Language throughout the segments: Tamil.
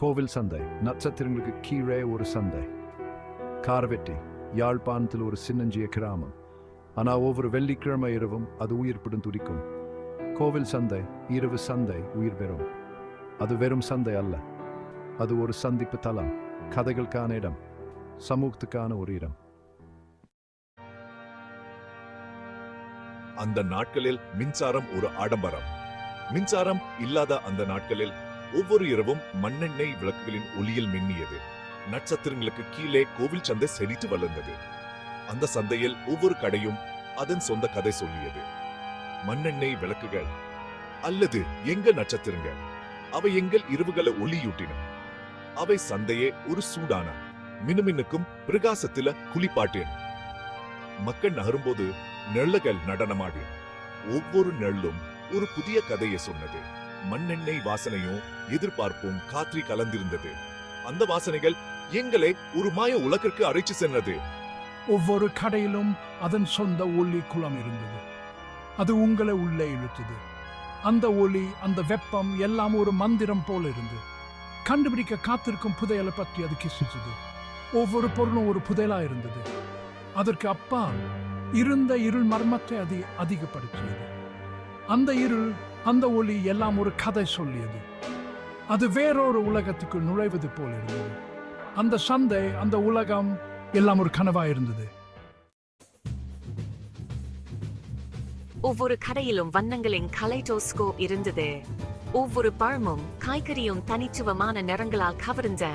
கோவில் சந்தை. நட்சத்திரங்களுக்கு கீழே ஒரு சந்தை. காரவெட்டி யாழ்ப்பாணத்தில் ஒரு சின்னஞ்சிய கிராமம். ஆனா ஒவ்வொரு வெள்ளிக்கிழமை இரவும் அது உயிர்ப்புடன் துடிக்கும். கோவில் சந்தை இரவு சந்தை உயிர் பெறும். அது வெறும் சந்தை அல்ல. அது ஒரு சந்திப்பு தளம் கதைகளுக்கான இடம் சமூகத்துக்கான ஒரு இடம். அந்த நாட்களில் மின்சாரம் ஒரு ஆடம்பரம். மின்சாரம் இல்லாத அந்த நாட்களில் ஒவ்வொரு இரவும் மண்ணெண்ணெய் விளக்குகளின் ஒளியில் மின்னியது. நட்சத்திரங்களுக்கு கீழே கோவில் சந்தை செழித்து வளர்ந்தது. அந்த சந்தையில் ஒவ்வொரு கடையும் அதன் சொந்த கதை சொல்லியது. மண்ணெண்ணெய் விளக்குகள் அல்லது எங்க நட்சத்திரங்கள் அவை எங்கள் இரவுகளை ஒளியூட்டின. அவை சந்தையே ஒரு சூடான மினுமினுக்கும் பிரகாசத்தில குளிப்பாட்டேன். மக்கள் நகரும்போது நெள்ளகள் நடனமாடி ஒவ்வொரு நெள்ளும் ஒரு புதிய கதையை சொன்னது. மண்ணெண்ணெய் வாசனையும் எதிர்பார்ப்பும் காற்றி கலந்திருந்தது. அந்த வாசனைகள் எங்களை ஒரு மாய உலகிற்கு அழைச்சு சென்றது ஒவ்வொரு கடையிலும் அதன் சொந்த ஒளி குளம் இருந்தது. அது உங்களை உள்ளே இழுத்தது. அந்த ஒளி அந்த வெப்பம் எல்லாம் ஒரு மந்திரம் போல இருந்து கண்டுபிடிக்க காத்திருக்கும் புதையலை பற்றி அது கிசிச்சது ஒவ்வொரு பொருளும் ஒரு புதையலா இருந்தது. அதற்கு அப்பா இருந்த இருள் மர்மத்தை அது அதிகப்படுத்தியது. அந்த இருள் அந்த ஒளி எல்லாம் ஒரு கதை சொல்லியது. அது வேறொரு உலகத்துக்கு நுழைவது போல இருந்தது. அந்த சந்தை அந்த உலகம் எல்லாம் ஒரு கனவா இருந்தது. ஒவ்வொரு கடையிலும் வண்ணங்களின் கலைடோஸ்கோப் இருந்தது. ஒவ்வொரு பழமும் காய்கறியும் தனித்துவமான நிறங்களால் கவர்ந்த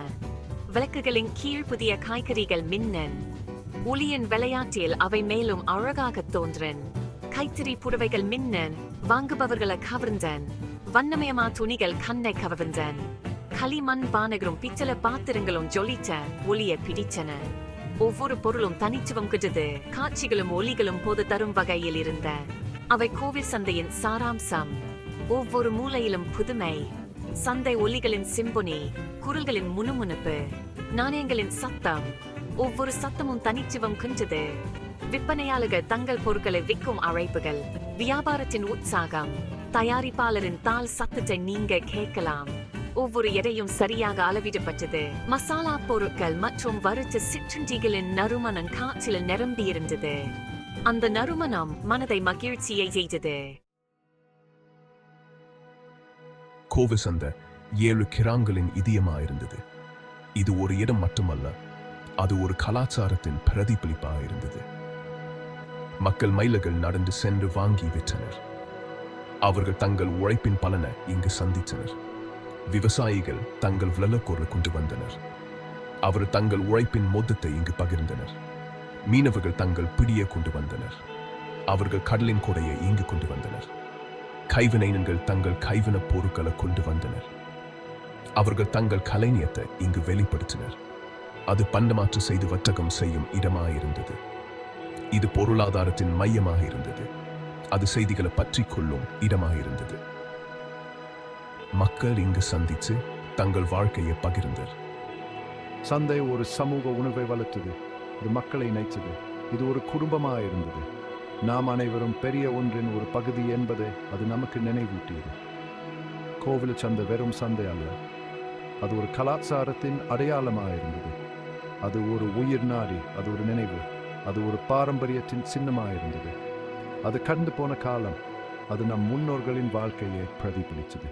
விளக்குகளின் கீழ் புதிய காய்கறிகள் மின்னன் ஒளியின் விளையாட்டில் அவை மேலும் அழகாகத் தோன்றன். கைத்தறி புடவைகள் மின்னன் வாங்குபவர்களை கவர்ந்தன். வண்ணமயமா துணிகள் கண்ணை கவர்ந்தன். களிமண் பானகரும் பிச்சல பாத்திரங்களும் ஜொலிச்ச ஒளிய பிடிச்சன ஒவ்வொரு பொருளும் தனிச்சுவம் கிட்டது காட்சிகளும் ஒலிகளும் போது தரும் வகையில் இருந்த. அவை கோவில் சந்தையின் சாராம்சம். ஒவ்வொரு மூலையிலும் புதுமை. சந்தை ஒலிகளின் சிம்பொனி குரல்களின் முணுமுணுப்பு நாணயங்களின் சத்தம். ஒவ்வொரு சத்தமும் தனிச்சுவம் கிஞ்சது விற்பனையாளர்கள் தங்கள் பொருட்களை விற்கும் அழைப்புகள். வியாபாரத்தின் உற்சாகம். தயாரிப்பாளரின் தாள் சத்தத்தை நீங்க கேட்கலாம். ஒவ்வொரு எடையும் சரியாக அளவிடப்பட்டது. மசாலா பொருட்கள் மற்றும் வறுத்த சிற்றுண்டிகளின் நறுமணம் காற்றில் நிரம்பியிருந்தது. அந்த நறுமணம் மனதை மகிழ்ச்சியை செய்தது. கோவில் சந்தை ஏழு கிராங்களின் இதயமாயிருந்தது. இது ஒரு இடம் மட்டுமல்ல அது ஒரு கலாச்சாரத்தின் பிரதிபலிப்பாக இருந்தது மக்கள் மயில்கள் நடந்து சென்று வாங்கி விற்றனர் அவர்கள் தங்கள் உழைப்பின் பலனை இங்கு சந்தித்தனர். விவசாயிகள் தங்கள் விளக்கொரு கொண்டு வந்தனர். அவர் தங்கள் உழைப்பின் மொத்தத்தை இங்கு பகிர்ந்தனர். மீனவர்கள் தங்கள் பிடியை கொண்டு வந்தனர். அவர்கள் கடலின் கொடையை இங்கு கொண்டு வந்தனர். கைவினைஞர்கள் தங்கள் கைவின பொருட்களை கொண்டு வந்தனர். அவர்கள் தங்கள் கலைஞத்தை இங்கு வெளிப்படுத்தினர். அது பண்டமாற்று செய்து வர்த்தகம் செய்யும் இடமாயிருந்தது. இது பொருளாதாரத்தின் மையமாக இருந்தது. அது செய்திகளை பற்றி கொள்ளும் இடமாக இருந்தது. மக்கள் இங்கு சந்தித்து தங்கள் வாழ்க்கையை பகிர்ந்தர் சந்தை ஒரு சமூக உணர்வை வளர்த்தது இது மக்களை இணைத்தது. இது ஒரு குடும்பமாக இருந்தது. நாம் அனைவரும் பெரிய ஒன்றின் ஒரு பகுதி என்பதை அது நமக்கு நினைவூட்டியது. கோவில் சந்தை வெறும் சந்தை அல்ல. அது ஒரு கலாச்சாரத்தின் அடையாளமாக இருந்தது. அது ஒரு உயிர் நாடி அது ஒரு நினைவு. அது ஒரு பாரம்பரியத்தின் சின்னமாக இருந்தது அது கடந்து போன காலம். அது நம் முன்னோர்களின் வாழ்க்கையை பிரதிபலித்தது.